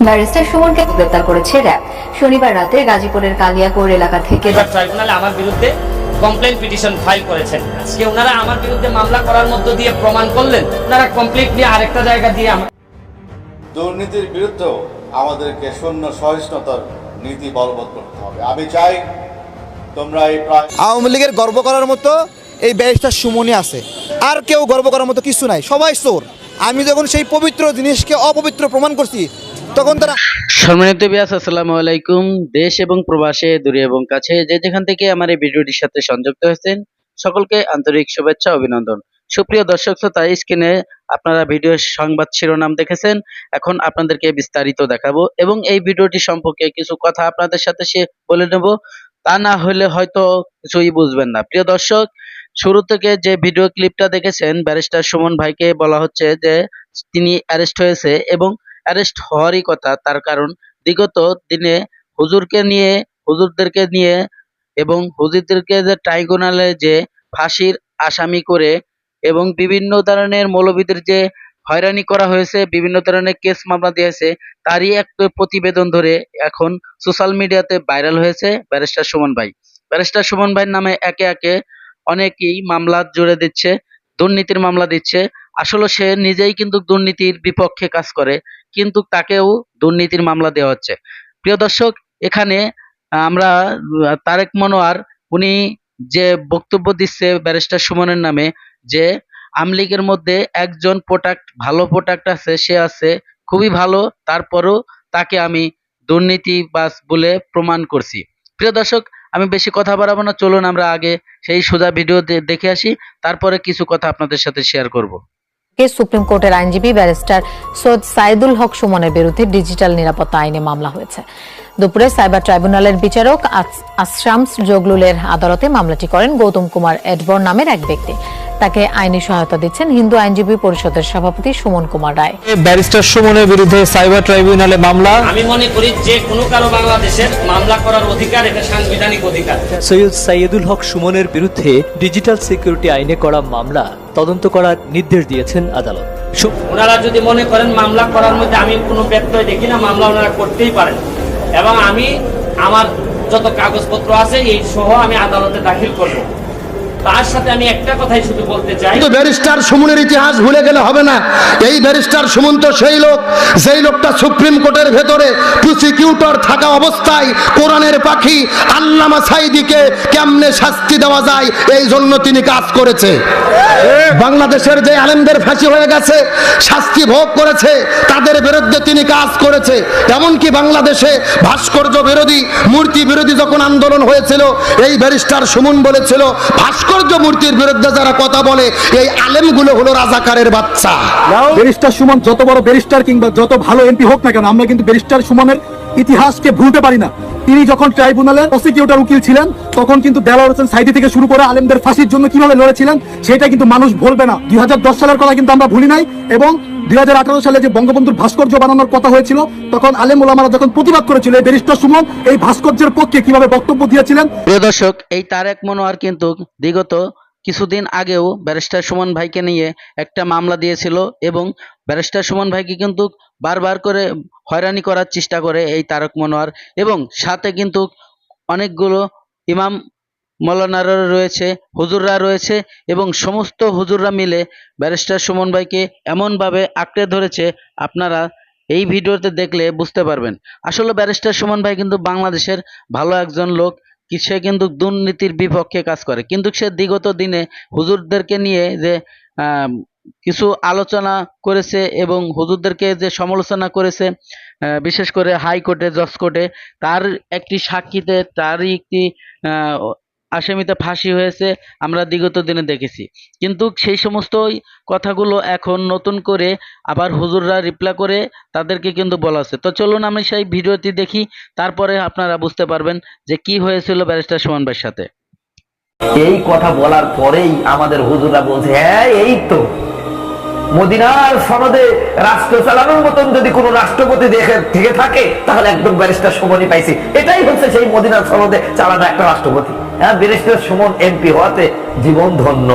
Barrister সুমনকে গ্রেপ্তার করেছে র্যাব। শনিবার রাতে গাজীপুরের কালিয়াকোর এলাকা থেকে ট্রাইব্যুনালে আমার বিরুদ্ধে কমপ্লেন পিটিশন ফাইল করেছেন। আজকে ওনারা আমার বিরুদ্ধে মামলা করার মধ্য দিয়ে প্রমাণ করলেন ওনারা কমপ্লিটলি আরেকটা জায়গা দিয়ে আমার দুর্নীতির বিরুদ্ধেও আমাদেরকে শূন্য সহিষ্ণুতার নীতি বলবৎ করতে হবে। আমি চাই তোমরা এই প্রায় আওয়ামী লীগের গর্ব করার মতো এই ব্যারিস্টার সুমনি আছে। আর কেউ গর্ব করার মতো কিছু নাই সবাই চোর। আমি যখন সেই পবিত্র জিনিসকে অপবিত্র প্রমাণ করছি তখন তারা সম্মানিত বিয়াস, আসসালামু আলাইকুম। দেশ এবং প্রবাসে, দূরে এবং কাছে, যে যেখান থেকে আমার এই ভিডিওটির সাথে সংযুক্ত হয়েছেন, সকলকে আন্তরিক শুভেচ্ছা, অভিনন্দন। সুপ্রিয় দর্শক শ্রোতা স্ক্রিনে আপনারা ভিডিওর সংবাদ শিরোনাম দেখেছেন। এখন আপনাদেরকে বিস্তারিত দেখাবো এবং এই ভিডিওটি সম্পর্কে কিছু কথা আপনাদের সাথে সে বলে নেব। তা না হলে হয়তো কিছুই বুঝবেন না। প্রিয় দর্শক, শুরু থেকে যে ভিডিও ক্লিপটা দেখেছেন ব্যারিস্টার সুমন ভাইকে বলা হচ্ছে যে, তিনি অ্যারেস্ট হয়েছে এবং অ্যারেস্ট হওয়ারই কথা। তার কারণ, বিগত দিনে হুজুরকে নিয়ে, হুজুরদেরকে নিয়ে এবং হুজুরদেরকে যে ট্রাইব্যুনালে যে ফাঁসির আসামি করে এবং বিভিন্ন ধরনের মৌলবীদের যে হয়রানি করা হয়েছে, বিভিন্ন ধরনের কেস মামলা দিয়েছে, তারই একটা প্রতিবেদন ধরে এখন সোশ্যাল মিডিয়াতে ভাইরাল হয়েছে ব্যারিস্টার সুমন ভাই। ব্যারিস্টার সুমন ভাইয়ের নামে একে একে অনেকেই মামলা জুড়ে দিচ্ছে, দুর্নীতির মামলা দিচ্ছে। আসলে সে নিজেই কিন্তু দুর্নীতির বিপক্ষে কাজ করে। কিন্তু তাকেও দুর্নীতির মামলা দেওয়া হচ্ছে। প্রিয় দর্শক, এখানে আমরা তারেক মনোয়ার, উনি যে বক্তব্য দিচ্ছে ব্যারিস্টার সুমনের নামে যে আমলিগের মধ্যে একজন প্রোডাক্ট ভালো প্রোডাক্ট আছে, সে আছে, খুবই ভালো, তারপরও তাকে আমি দুর্নীতি দুর্নীতিবাজ বলে প্রমাণ করছি। প্রিয় দর্শক, আমি বেশি কথা বাড়াবো না, চলুন আমরা আগে সেই সোজা ভিডিও দেখে আসি, তারপরে কিছু কথা আপনাদের সাথে শেয়ার করব। কে সুপ্রিম কোর্টের আইনজীবী ব্যারিস্টার সৈয়দ সাইদুল হক সুমনের বিরুদ্ধে ডিজিটাল নিরাপত্তা আইনে মামলা হয়েছে। দুপুরে সাইবার ট্রাইব্যুনালের বিচারক আশরামস জগলুলের আদালতে মামলাটি করেন গৌতম কুমার এডবর নামের এক ব্যক্তি। তাকে আইনি সহায়তা দিচ্ছেন হিন্দু আইনজীবী পরিষদের সভাপতি সুমন কুমার রায়। ব্যারিস্টার সুমনের বিরুদ্ধে সাইবার ট্রাইব্যুনালে মামলা। আমি মনে করি যে কোনো কারও বাংলাদেশের মামলা করার অধিকার এটা সাংবিধানিক অধিকার। সৈয়দ সাইয়েদুল হক সুমনের বিরুদ্ধে ডিজিটাল সিকিউরিটি আইনে করা মামলা তদন্ত করার নির্দেশ দিয়েছেন আদালত। ওনারা যদি মনে করেন মামলা করার মধ্যে আমি কোনো ব্যত্যয় দেখি না মামলা ওনারা করতেই পারেন। এবং আমি আমার যত কাগজপত্র আছে এই সহ আমি আদালতে দাখিল করব। শাস্তি দেওয়া যায়, এই জন্য তিনি কাজ করেছে। বাংলাদেশের যে আলেমদের ফাঁসি হয়ে গেছে, শাস্তি ভোগ করেছে, তাদের বিরুদ্ধে তিনি কাজ করেছে। এমনকি বাংলাদেশে ভাস্কর্য বিরোধী, মূর্তি বিরোধী যখন আন্দোলন হয়েছিল, এই ব্যারিস্টার সুমন বলেছিল ভাস্কর্য মূর্তির বিরুদ্ধে যারা কথা বলে এই আলেমগুলো হলো রাজাকারের বাচ্চা। ব্যারিস্টার সুমন যত বড় ব্যারিস্টার কিংবা যত ভালো এমপি হোক না কেন আমরা কিন্তু ব্যারিস্টার সুমনের ইতিহাসকে ভুলতে পারি না। তিনি যখন ট্রাইব্যুনালে প্রসিকিউটর উকিল ছিলেন তখন কিন্তু দেলাওয়ার হোসেন সাইদি থেকে শুরু করে আলেমদের ফাঁসির জন্য কীভাবে লড়েছিলেন সেটা কিন্তু মানুষ ভুলবে না। দুই হাজার দশ সালের কথা কিন্তু আমরা ভুলি নাই এবং দু হাজার আঠেরো সালে যে বঙ্গবন্ধুর ভাস্কর্য বানানোর কথা হয়েছিল, তখন আলেম ওলামারা যখন প্রতিবাদ করেছিল এই ব্যারিস্টার সুমন, এই ভাস্কর্যের পক্ষে কীভাবে বক্তব্য দিয়েছিলেন? প্রিয় দর্শক, এই তারেক মনোয়ার কিন্তু বিগত কিছুদিন আগেও ব্যারিস্টার সুমন ভাইকে নিয়ে একটা মামলা দিয়েছিল এবং ব্যারিস্টার সুমন ভাইকে কিন্তু বারবার করে হয়রানি করার চেষ্টা করে এই তারক মনোয়ার এবং সাথে কিন্তু অনেকগুলো ইমাম মৌলানারা রয়েছে, হুজুররা রয়েছে এবং সমস্ত হুজুররা মিলে ব্যারিস্টার সুমন ভাইকে এমনভাবে আঁকড়ে ধরেছে, আপনারা এই ভিডিওতে দেখলে বুঝতে পারবেন। আসলে ব্যারিস্টার সুমন ভাই কিন্তু বাংলাদেশের ভালো একজন লোক সে কিন্তু দুর্নীতির বিপক্ষে কাজ করে। কিন্তু সে বিগত দিনে হুজুরদেরকে নিয়ে যে কিছু আলোচনা করেছে এবং হুজুরদেরকে যে সমালোচনা করেছে বিশেষ করে হাইকোর্টে জজ কোর্টে তার একটি সাক্ষীতে, তারই একটি আসামিতে ফাঁসি হয়েছে, আমরা বিগত দিনে দেখেছি। কিন্তু সেই সমস্ত কথাগুলো এখন নতুন করে আবার হুজুররা রিপ্লাই করে তাদেরকে কিন্তু বলা আছে তো চলুন আমি সেই ভিডিওটি দেখি, তারপরে আপনারা বুঝতে পারবেন যে কি হয়েছিল ব্যারিস্টার সুমন ভাইয়ের সাথে। এই কথা বলার পরেই আমাদের হুজুররা বলছে হ্যাঁ এই তো। মদিনার সনদে রাষ্ট্র চালানোর মতন যদি কোনো রাষ্ট্রপতি দেখে, থেকে থাকে, তাহলে একদম ব্যারিস্টার সুমনই পাইছি। এটাই হচ্ছে সেই মদিনার সনদে চালানো একটা রাষ্ট্রপতি। হ্যাঁ ব্যারিস্টার সুমন এমপি হওয়াতে জীবন ধন্য।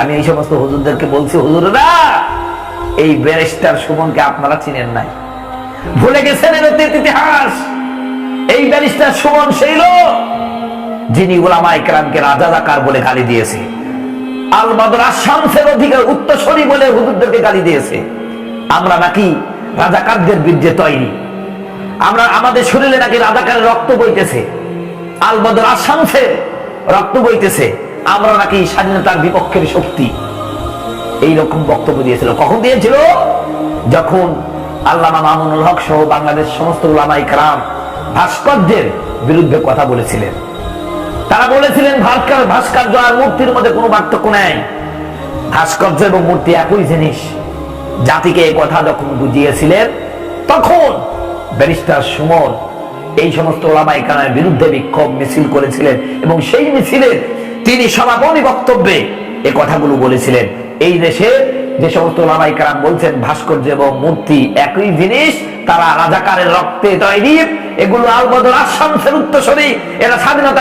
আমি এই সমস্ত হুজুরদেরকে বলছি, হুজুররা, এই ব্যারিস্টার সুমনকে আপনারা চিনেন নাই। ভুলে গেছেন এর ইতিহাস? এই ব্যারিস্টার সুমন সেই লোক, যিনি ওলামা ইকরামকে রাজাদাকার বলে গালি দিয়েছে। অধিকার উত্তরসরী বলে গালি দিয়েছে। আমরা নাকি রাজাকারদের বিরুদ্ধে তৈরি। আমরা, আমাদের শরীরে নাকি রাজাকারের রক্ত বইতেছে। রক্ত বইতেছে। আমরা নাকি স্বাধীনতার বিপক্ষের শক্তি। এই রকম বক্তব্য দিয়েছিল। কখন দিয়েছিল? যখন আল্লামা মামুনুল হক সহ বাংলাদেশ সমস্ত উলামাই কালাম ভাস্কর্যের বিরুদ্ধে কথা বলেছিলেন। তারা বলেছিলেন, ভাস্কর ভাস্কর্য আর মূর্তির মধ্যে কোনো পার্থক্য নেই। ভাস্কর্য এবং মূর্তি একই জিনিস। জাতিকে এই কথা যখন বুঝিয়েছিলেন, তখন ব্যারিস্টার সুমন এই সমস্ত ওলামাই কালামের বিরুদ্ধে বিক্ষোভ মিছিল করেছিলেন এবং সেই মিছিলের তিনি সমাপনী বক্তব্যে এ কথাগুলো বলেছিলেন। এই দেশে যে সমস্ত ওলামাই কালাম বলছেন, ভাস্কর্য এবং মূর্তি একই জিনিস, তারা রাজাকারের রক্তে তৈরি, এগুলো আলবদর আসামসের উত্তরসরী, এরা স্বাধীনতার